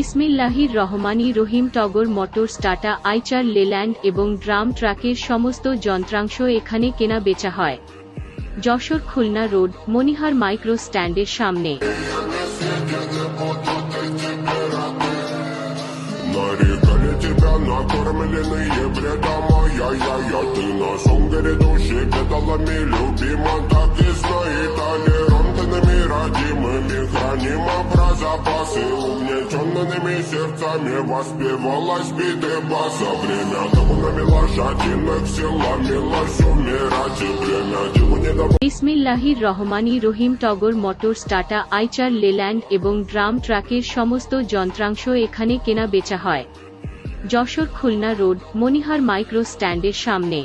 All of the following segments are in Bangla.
বিসমিল্লাহির রহমানি রহিম Togor motors Tata Eicher Leyland এবং ড্রাম ট্রাকের সমস্ত যন্ত্রাংশ এখানে কেনা বেচা হয় যশোর খুলনা রোড মনিহার মাইক্রো স্ট্যান্ডের সামনে Нарекали тебя накормленные бредом Ай-яй-яй, ты на сунгере души педалами Угнетенными сердцами Воспевалась биты баса Время табунами лошадиных силами Лось умирать и время Диву не давай বিসমিল্লাহির রহমানি রহিম Togor motors Tata Eicher Leyland এবং ড্রাম ট্রাকের সমস্ত যন্ত্রাংশ এখানে কেনা বেচা হয় যশোর খুলনা রোড মনিহার মাইক্রো স্ট্যান্ডের সামনে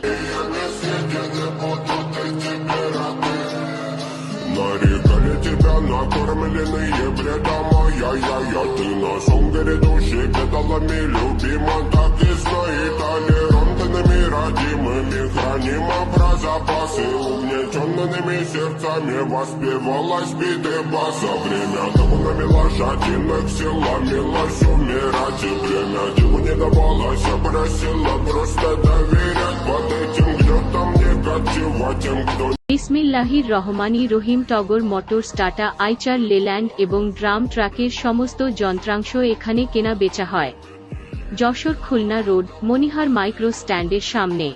Нарекали тебя накормленные бредом Ай-яй-яй, ты на сунгере души педалами любима. Так и знай, толерантными родимыми Хранимо про запасы Угнетенными сердцами Воспевалась биты баса Время табунами лошадиных силами Лось умирать. И время Диву не давалось, я просила Просто доверять. Под этим где-то мне Кочевать тем, кто বিসমিল্লাহির রহমানি রহিম Togor motors Tata Eicher, Leyland এবং ড্রাম ট্রাকের সমস্ত যন্ত্রাংশ এখানে কেনা বেচা হয়। যশোর খুলনা রোড, মনিহার মাইক্রো স্ট্যান্ডের সামনে।